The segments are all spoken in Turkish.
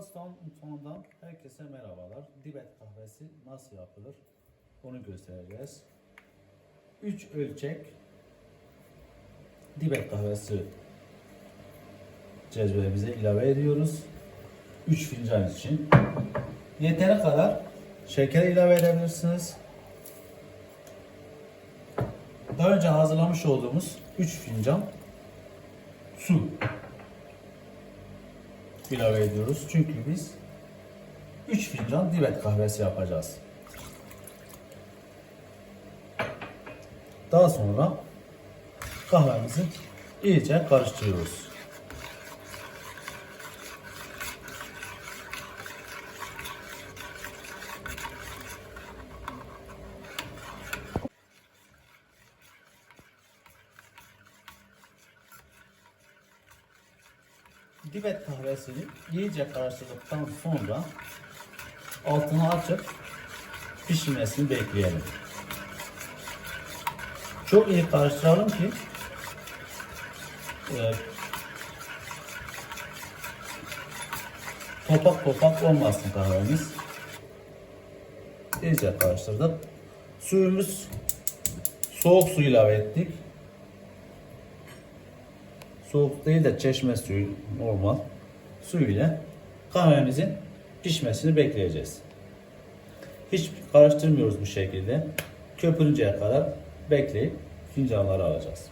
Ustam mutfağından herkese merhabalar. Dibet kahvesi nasıl yapılır onu göstereceğiz. 3 ölçek dibet kahvesi cezvemize ilave ediyoruz. 3 fincan için. Yeteri kadar şeker ilave edebilirsiniz. Daha önce hazırlamış olduğumuz 3 fincan su ilave ediyoruz. Çünkü biz 3 fincan dibet kahvesi yapacağız. Daha sonra kahvemizi iyice karıştırıyoruz. Dibet kahvesini iyice karıştırdıktan sonra altını açıp pişmesini bekleyelim. Çok iyi karıştıralım ki e, topak topak olmasın kahvemiz. İyice karıştırdık. Suyumuz soğuk su ilave ettik. Soğuk değil de çeşme suyu normal su ile kahvemizin pişmesini bekleyeceğiz. Hiç karıştırmıyoruz bu şekilde. Köpürünceye kadar bekleyip fincanları alacağız.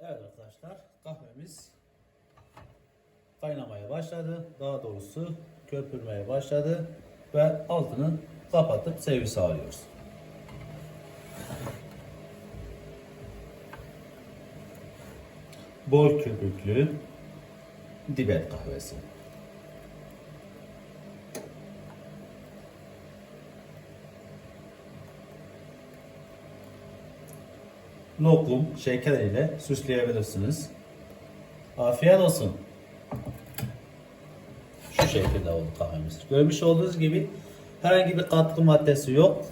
Evet arkadaşlar kahvemiz kaynamaya başladı. Daha doğrusu köpürmeye başladı ve altını kapatıp servis alıyoruz. Bol köpüklü dibet kahvesi. Lokum, şeker ile süsleyebilirsiniz. Afiyet olsun. Şu şekilde oldu kahvemiz. Görmüş olduğunuz gibi herhangi bir katkı maddesi yok.